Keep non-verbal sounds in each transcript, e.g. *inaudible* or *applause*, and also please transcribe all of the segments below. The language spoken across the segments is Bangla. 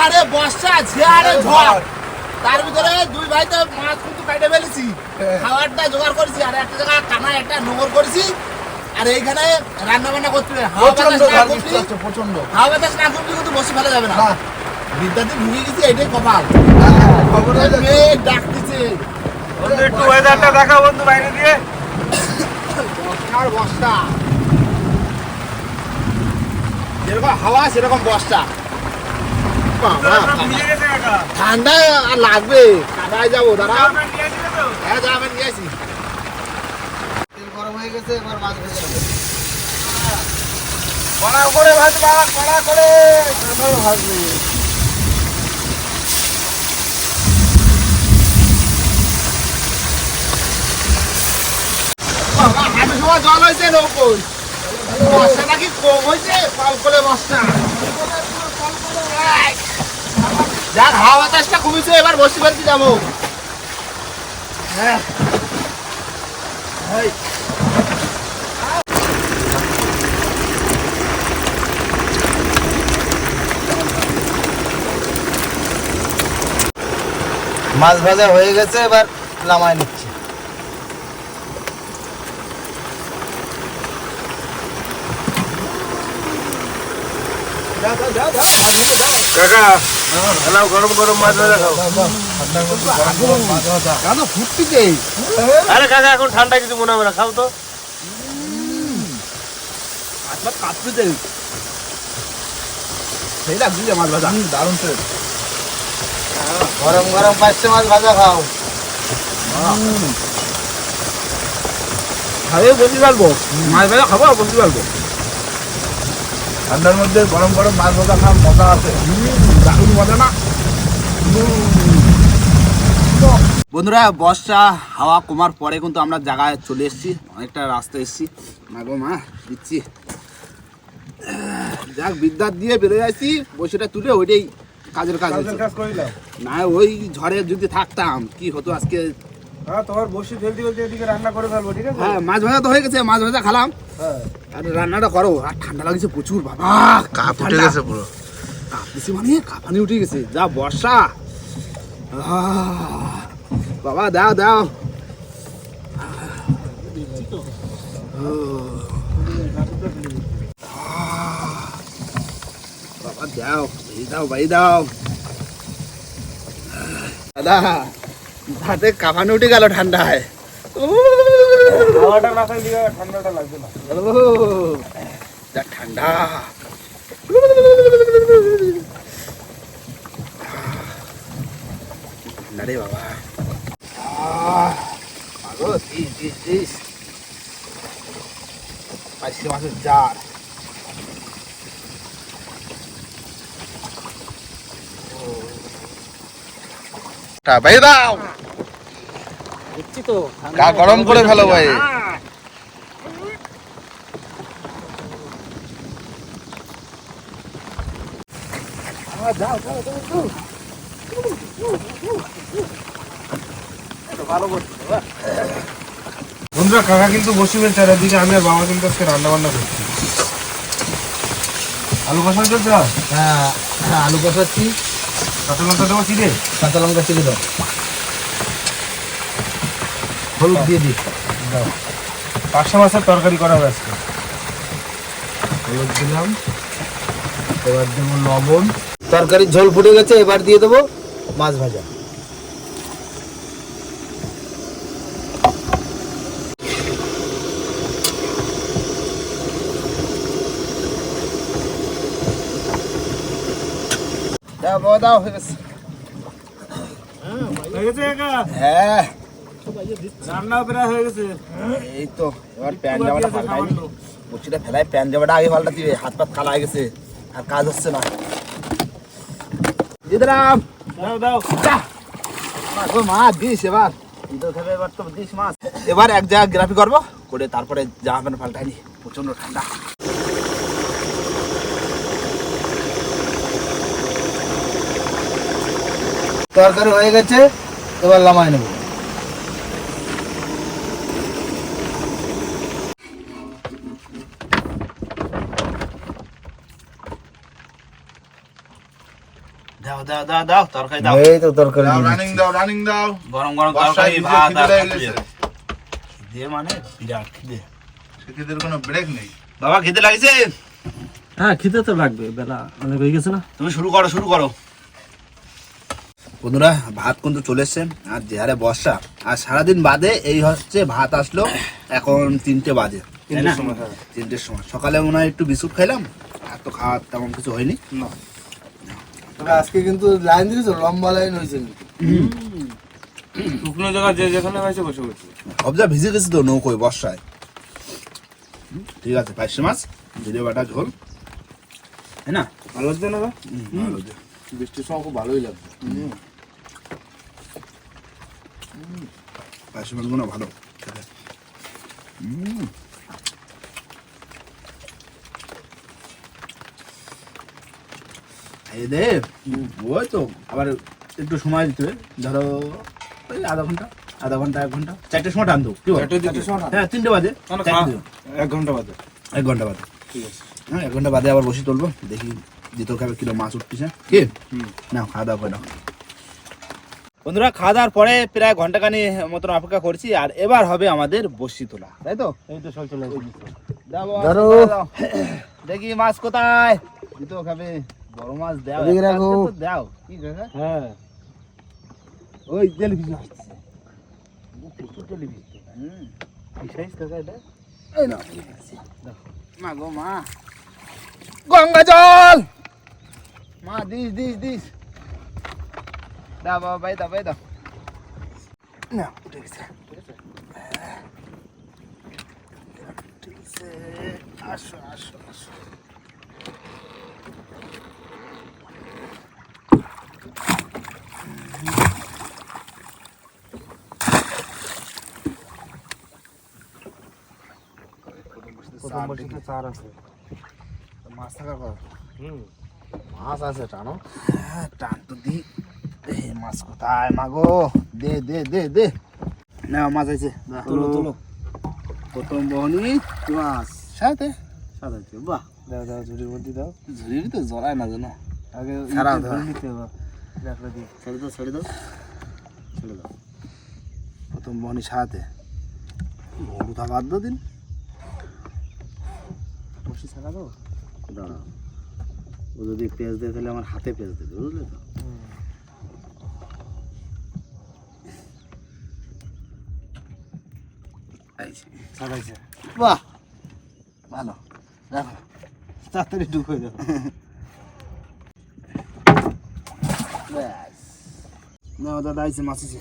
হারে বর্ষা যে ঝড়। তার ভিতরে দুই ভাই তো মাছ কিন্তু কাটে ফেলেছি। খাবারটা জোগাড় করেছি আর একটা জায়গায় কানা একটা নোংর করেছি আর এইখানে রান্না বান্না করতে প্রচণ্ড ঝড় হাওয়া বাতাস না করলে কিন্তু বসে ফেলা যাবে না। বিদ্যাতে ঢুকে গেছি এটাই কপাল। হ্যাঁ, হয়ে ডাকতেছে। বন্ধু একটু ওয়েদারটা দেখা বন্ধু বাইরে দিয়ে। বর্ষার বর্ষা। যেরকম হাওয়া সেরকম বর্ষা। ঠান্ডা আর লাগবে। কাদায় যাব, দাঁড়া। নিয়ে হ্যাঁ যাবেন সময় জল হয়েছে নৌকোয় বর্ষা নাকি কম হয়েছে? কল করে বর্ষা যাক হাওয়া বাতাসটা কমেছে এবার বসে ফেলতে যাব। হ্যাঁ। মাছ ভাজা হয়ে গেছে এবার নামায় নিচ্ছি। কাকা এলাও গরম গরম মাছ ভাজা খাও। কেন ফুটতিছে আরে কাকা এখন ঠান্ডা কিছু মনে হবে না খাও তো। আজকে কাঁপতেছে সেই লাগছে মাছ ভাজা দারুণ তো গরম গরম পাঁচশো মাছ ভাজা খাও। খাবে বসে পারব মাছ ভাজা খাব বসে পারব ঠান্ডার মধ্যে গরম গরম মাছ ভাজা খাওয়ার মজা আছে। দারুণ মজা না? বন্ধুরা বর্ষা হাওয়া কমার পরে কিন্তু আমরা জায়গায় চলে এসেছি। অনেকটা রাস্তা এসেছি। মা গো মা দিচ্ছি। যাক বিদ্যার দিয়ে বেরোয় আসছি। বসেটা তুলে ওইটাই কাজের কাজ না ওই ঝড়ে যদি থাকতাম কি হতো আজকে? হ্যাঁ তোমার বসে ফেলতে ফেলতে এদিকে রান্না করে ফেলব ঠিক আছে? হ্যাঁ মাছ ভাজা তো হয়ে গেছে মাছ ভাজা খালাম। হ্যাঁ। আর রান্নাটা করো। আর ঠান্ডা লাগছে প্রচুর বাবা। কাপ উঠে গেছে পুরো। মানে কাঁপানি উঠে গেছে। যা বর্ষা। বাবা দাও দাও। বাবা দাও এই দাও ভাই দাও। দাদা। হাতে কাঁপানি উঠে গেল ঠান্ডায় হাওয়াটা না থাকলে ঠান্ডাটা লাগবে না। যা ঠান্ডা। ঠান্ডা রে বাবা। মাগো, দিস, দিস, দিস। পাইছে মাছের জার। দেখছি তো গা গরম করে ফেলো ভাই। বন্ধুরা কাকা কিন্তু বসে ফেলছে আর এদিকে আমি আর বাবা কিন্তু আজকে রান্না বান্না করছি। আলু কষা চলছে হ্যাঁ হ্যাঁ, আলু কষাচ্ছি। কাঁচা লঙ্কা দেবো চিড়ে? কাঁচা লঙ্কা চিলি দাও হলুদ দিয়ে দিই। দাও। পাঁচশো মাছের তরকারি করা হবে আজকে হলুদ দিলাম। এবার দেবো লবণ। তরকারির ঝোল ফুটে গেছে এবার দিয়ে দেবো মাছ ভাজা। দাও দাও গেছে। হ্যাঁ। রান্নাও প্রায় হয়ে গেছে। এই তো এবার প্যান জামাটা প্যান জামাটা আগে পাল্টা দিবে হাত পাত কালা হয়ে গেছে আর কাজ হচ্ছে না। দিয়ে দিলাম। দাও দাও। দিস এবার। এবার তো দিস মাছ। এবার এক জায়গায় গ্রাফি করব করে তারপরে জামা প্যান্ট পাল্টাই নি প্রচণ্ড ঠান্ডা। তরকারি হয়ে গেছে এবার লামাই নেব। দাও দাও দাও তরকারি দাও। এই তো তরকারি দাও রানিং দাও রানিং দাও। গরম গরম তরকারি ভাত আর খিদে। মানে বিরাট খিদে। খিদের কোনো ব্রেক নেই। বাবা খিদে লাগছে হ্যাঁ খিদে তো লাগবে বেলা অনেক হয়ে গেছে না? তুমি শুরু করো শুরু করো। বন্ধুরা ভাত কিন্তু চলে এসছে আর যে হারে বর্ষা আর সারাদিন বাদে এই হচ্ছে ভাত আসলো এখন তিনটে বাজে। তাই না? তিনটের সময় সকালে মনে হয় একটু বিস্কুট খাইলাম আর তো খাওয়ার তেমন কিছু হয়নি। তবে আজকে কিন্তু লাইন দিয়েছ লম্বা লাইন হয়েছে শুকনো জায়গা যে যেখানে হয়েছে বসে বসে। সব যা ভিজে গেছে তো নৌকোয় বর্ষায়। ঠিক আছে পাইছে মাছ জিরে বাটা ঝোল। তাই না? ভালো হচ্ছে না হুম, ভালো বৃষ্টির সময় খুব ভালোই লাগবে পাইছে মাছগুলো ভালো। হুম। এই দে ওই তো আবার একটু সময় দিতে হবে। ধরো ওই আধা ঘণ্টা আধা ঘণ্টা এক ঘণ্টা চারটের সময় টানতো কি বল? চারটের হ্যাঁ তিনটে বাজে। এক ঘণ্টা বাদে। এক ঘণ্টা বাদে। ঠিক আছে। হ্যাঁ এক ঘণ্টা বাদে আবার বসে তুলবো দেখি দ্বিতীয় খাবে কিলো মাছ উঠতেছে। কি? হুম। না খাওয়া দাওয়া করে। বন্ধুরা খাওয়া দাওয়ার পরে প্রায় ঘন্টাখানি মতন অপেক্ষা করছি আর এবার হবে আমাদের বসি তোলা তাই তো? এই তো সব চলে। দেখি মাছ কোথায়? দ্বিতীয় খাবে। বড় মাছ দাও এদিকে রাখো। দাও। কি কাকা হ্যাঁ। ওই টেলিভিশন আসছে। প্রচুর টেলিভিশন হুম। কি সাইজ কাকা এটা? এই না মা গো মা। গঙ্গা জল! মা দিস দিস দিস। দাও বাবা ভাই দাও ভাই দাও। না উঠে গেছে। আছে। আসো আসো আসো। প্রথম চার আছে। মাছ থাকার কথা? হুম। মাছ আছে টানো। হ্যাঁ, টান তো দি। মাছ কোথায়? মাগো দে দে দে দে। না মাছ আছে। তুলো তুলো প্রথম বহনি মাছ। সাথে? আছে বাহ। দাও দাও ঝুড়ির মধ্যে দাও। ঝুড়ি তো জড়ায় না জানো আগে দাও। নিতে হবে দি ছেড়ে দাও ছেড়ে দাও। ছেড়ে দাও। প্রথম বহনি সাথে। বাদ দাও দিন। ছাড়া দাও ও যদি পেঁয়াজ দেয় তাহলে আমার হাতে পেঁয়াজ দেবে বুঝলে তো? বাহ! ভালো। দেখো তাড়াতাড়ি ঢুকে ব্যাস। না দাদা আইছে মাছ আছে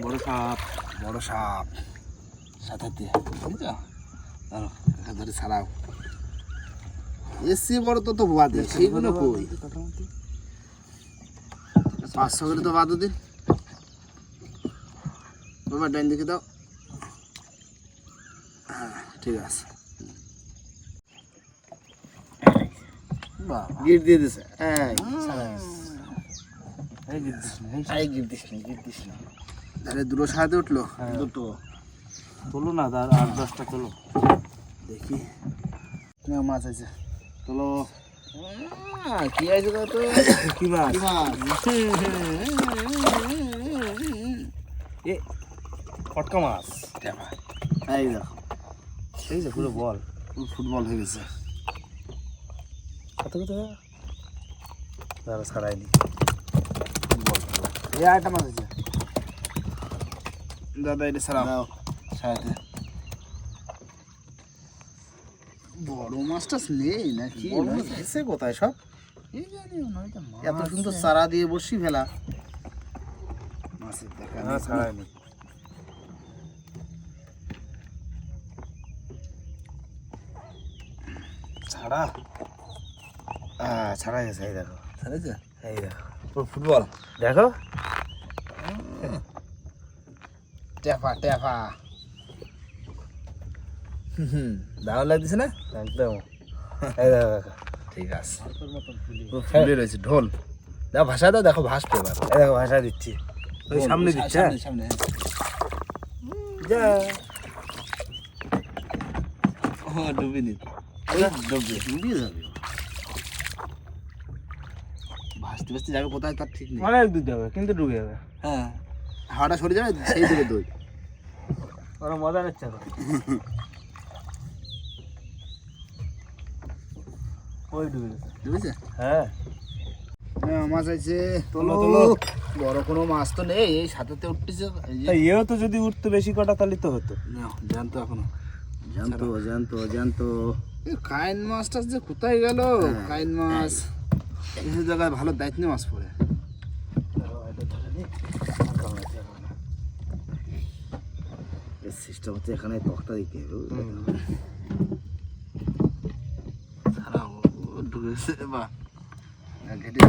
বড় সাপ বড় সাপ। সাথে দিয়ে বুঝছ? ধরো ছাড়াও। এসি বড় তো তো বাদে সেইগুলো কই? পাঁচশো করে তো দিন বাবা ডাইন দিকে দাও। হ্যাঁ ঠিক আছে। গিট দিয়ে দিছে। এই গিট দিস না গিট দিস না তাহলে দুটো সাথে উঠল হ্যাঁ। দুটো তুলো না আট দশটা তুলো। দেখি। মাছ আছে। আহ, কি আছে তো? *coughs* কি মাছ? এ ফটকা মাছ। এই দেখো। এই যে পুরো বল। ফুটবল হয়ে গেছে। কত কত? তারা ছাড়াইনি এই আরেকটা মাছ আছে। দাদা এটা ছাড়াও। দাও। বড় মাছটা নেই নাকি? এসে কোথায় সব? না, মাছ এত সুন্দর চারা দিয়ে বসি ফেলা। মাছের দেখা হ্যাঁ নেই। ছাড়াইনি ছাড়া? ছাড়াই গেছে এই দেখো। ছাড়েছে এই দেখো। পুরো ফুটবল। দেখো? টেফা টেফা। হুম দারুণ লাগতেছে না? একদম। ঠিক আছে। ফুলে রয়েছে ঢোল। দেখো ভাষা দাও দেখো ভাসবে এবার। দেখো ভাষা দিচ্ছি। ওই সামনে দিচ্ছে হ্যাঁ। সামনে। যা। ও ডুবি নি ডুববে ডুবি যাবে। বাঁচতে বাঁচতে যাবে কোথায় তার ঠিক নেই। অনেক দূর যাবে কিন্তু ডুবে যাবে। হ্যাঁ হাওয়াটা সরে যাবে সেই দেবে দই ওরা মজা নিচ্ছে *laughs* ওই ডুবে গেছে। বুঝেছে হ্যাঁ। হ্যাঁ মাছ আছে তোলো, তোলো। বড় কোনো মাছ তো নেই এই সাথেতে উঠতেছে। এও তো যদি উঠতো বেশি কটা তাহলে তো হতো। না, জানতো এখনও। জানতো জানতো জানতো কাইন মাছটা যে কোথায় গেল? কাইন মাছ। এই জায়গায় ভালো দায়িত্ব মাছ পড়ে। সিস্টেম হচ্ছে এখানে তখতা দিতে হবে ঢুকেছে বা ঘেটে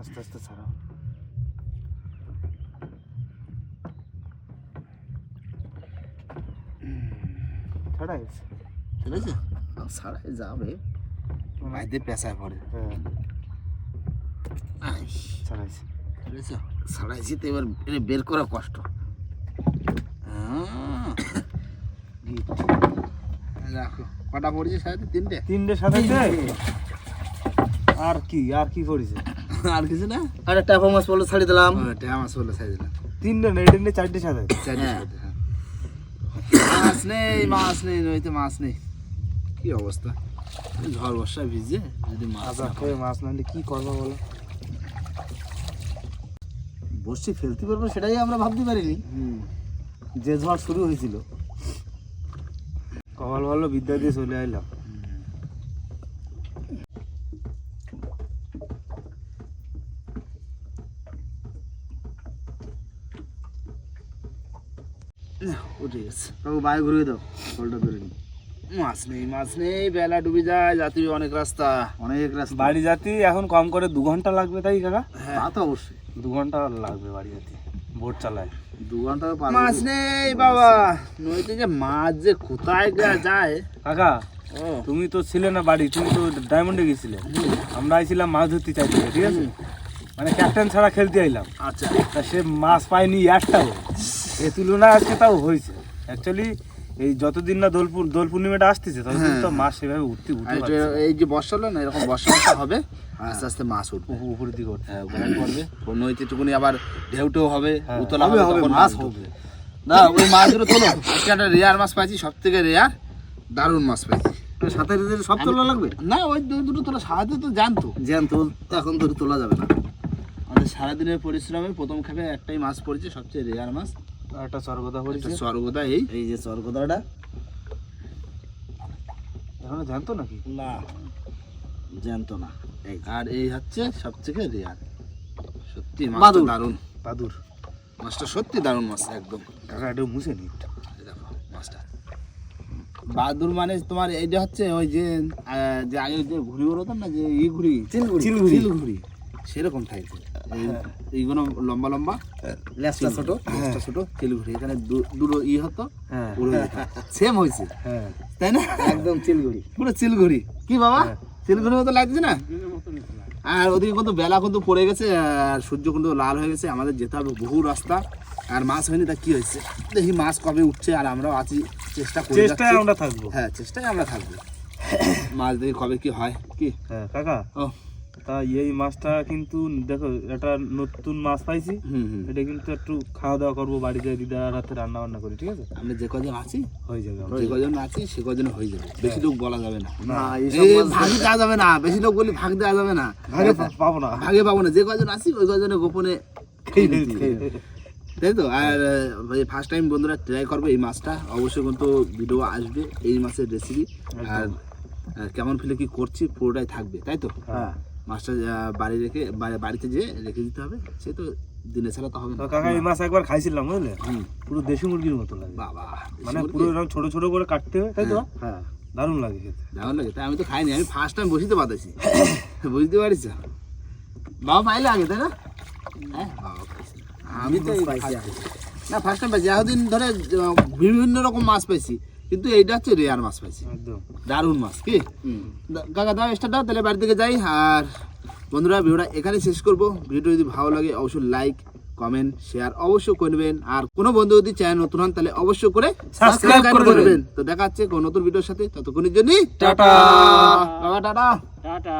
আস্তে আস্তে ছাড়াও ছাড়া গেছে চলেছে ছাড়াই যাবে বাইরে পেশায় পড়ে হ্যাঁ ছাড়াইছে ছাড়াইছি তো এবার বের করা কষ্ট রাখো। কটা পড়েছে সাথে? তিনটে? তিনটে সাথে আর কি আর কি করেছে আর কিছু না? আরে টাপা মাছ বলে ছাড়ি দিলাম। ট্যা মাছ বলে সাইজ দিলাম। তিনটে নেই এটা নিয়ে চারটে সাথে? চারটে সাথে, হ্যাঁ। মাছ নেই মাছ নেই নইতে মাছ নেই। কি অবস্থা? ঝড় বর্ষা ভিজে যদি মাছ আচ্ছা না মাছ না নিলে কি করব বলো? বসছি ফেলতে পারব সেটাই আমরা ভাবতে পারিনি। হুম। যে ঝড় শুরু হয়েছিল। কপাল ভালো বিদ্যা দিয়ে চলে আইলাম উঠে গেছে। কাকু বাইরে ঘুরিয়ে দাও জলটা ধরে নি মাছ নেই মাছ নেই বেলা ডুবে যায় যাতে অনেক রাস্তা। অনেক রাস্তা। বাড়ি যাতে এখন কম করে দু ঘণ্টা লাগবে তাই কাকা? তা তো অবশ্যই। দু ঘণ্টা লাগবে বাড়ি যেতে বোট চালায়। দু ঘণ্টা মাছ নেই বাবা। নদীতে যে মাছ যে কোথায় যায়। কাকা ও। তুমি তো ছিলে না বাড়ি তুমি তো ডায়মন্ডে গেছিলে। আমরা আইছিলাম মাছ ধরতে চাইছি ঠিক আছে? মানে ক্যাপ্টেন ছাড়া খেলতে আইলাম। আচ্ছা। তা সে মাছ পায়নি একটাও এ তুলনায় আজকে তাও হয়েছে। অ্যাকচুয়ালি এই যতদিন না দোল দোল পূর্ণিমাটা আসতেছে ততদিন তো মাছ সেভাবে উঠতে পারছে এই যে বর্ষা হলো না এরকম বর্ষা হবে আস্তে আস্তে মাছ উঠবে। উপ- উপরের দিকে উঠতে হ্যাঁ নইতে টুকুনি আবার ঢেউটেও হবে হ্যাঁ, উতলা হবে, হবে মাছ হবে। না ওই মাছগুলো তোলো আজকে একটা রেয়ার মাছ পাইছি সব থেকে রেয়ার দারুণ মাছ পাইছি। সাথে রেতে সব তোলা লাগবে? না ওই দুটো তোলা সারাদিন তো জানতো জ্যান তোল এখন ধরে তোলা যাবে না। আমাদের সারাদিনের পরিশ্রমে প্রথম খাবে একটাই মাছ পড়েছে সবচেয়ে রেয়ার মাছ। একটা স্বর্গদা পড়েছে স্বর্গদা এই এই যে এখনও জানতো নাকি? না জ্যান্ত না। এই আর এই হচ্ছে সব থেকে রেয়ার সত্যি মাছটা। দারুণ। দাদুর মাছটা সত্যি দারুণ মাছ একদম। কাকা একটু মুছে নি। মাছটা। বাদুর মানে তোমার এইটা হচ্ছে ওই যে যে আগে যে ঘুড়ি ওরতাম না যে ই ঘুড়ি? চিলঘুড়ি। চিলঘুড়ি সেরকম এই- এইগুলো লম্বা লম্বা লেজটা ছোট ছোট ছোট এখানে দুটো ই হতো হ্যাঁ। সেম হয়েছে। হ্যাঁ। তাই না? একদম চিলগুড়ি পুরো চিলঘুড়ি কি বাবা? হ্যাঁ। মতো লাগছে না? আর ওদিকে কিন্তু বেলা কিন্তু পড়ে গেছে আর সূর্য কিন্তু লাল হয়ে গেছে আমাদের যেতে হবে বহু রাস্তা। আর মাছ হয়নি তা কি হয়েছে? দেখি মাছ কবে উঠছে আর আমরাও আছি চেষ্টা করে চেষ্টায়। আমরা থাকব। হ্যাঁ চেষ্টায় আমরা থাকব। মাছ দেখি কবে কি হয় কি? হ্যাঁ কাকা। ও। তা এই মাছটা কিন্তু দেখো এটা নতুন মাছ পাইছি। এটা কিন্তু একটু খাওয়া দাওয়া করব বাড়িতে দিদার হাতে রান্না বান্না করি ঠিক আছে? আমরা যে কজন আছি? হয়ে যাবে যে কজন আছি সে কজন হয়ে যাবে। বেশি লোক বলা যাবে না। ভাগ দেওয়া যাবে না বেশি লোক বলি ভাগ দেওয়া যাবে না। ভাগে পাবো না। ভাগে পাবো না। যে কজন আছি ওই কজনে গোপনে। তাই তো? আর ফার্স্ট টাইম বন্ধুরা ট্রাই করবে এই মাছটা। অবশ্যই কিন্তু ভিডিও আসবে এই মাছের রেসিপি আর আর কেমন ফিলে কি করছি পুরোটাই থাকবে তাই তো? হ্যাঁ। মাছটা বাড়ি রেখে বাড়িতে যেয়ে রেখে দিতে হবে। সে তো দিনে ছাড়া তো হবে না। কাকা এই মাছ একবার খাইছিলাম বুঝলে? পুরো দেশি মুরগির মতো লাগে। বাবা মানে পুরো এরকম ছোট ছোট করে কাটতে হবে তাই তো? হ্যাঁ। দারুণ লাগে খেতে। দারুণ লাগে। তাই আমি তো খাইনি আমি ফার্স্ট টাইম বসিতে পারতেছি *coughs* বুঝতে পারিস? বাবা পাইলে আগে তাই না? হ্যাঁ বাবা আমি তো না ফার্স্ট টাইম পাইছি। এতদিন ধরে বিভিন্ন রকম মাছ পাইছি। কিন্তু এইটা হচ্ছে রেয়ার মাছ পাইছি। দারুণ মাছ কি? কাকা দাও স্টার্ট দাও তাহলে বাড়ি থেকে যাই। আর বন্ধুরা ভিডিওটা এখানে শেষ করব। ভিডিও যদি ভালো লাগে অবশ্যই লাইক কমেন্ট শেয়ার অবশ্যই করবেন আর কোনো বন্ধু যদি চ্যানেল নতুন হন তাহলে অবশ্যই করে সাবস্ক্রাইব করে করবেন তো দেখা হচ্ছে কোনো নতুন ভিডিওর সাথে। ততক্ষণের জন্য টাটা। টাটা। টাটা।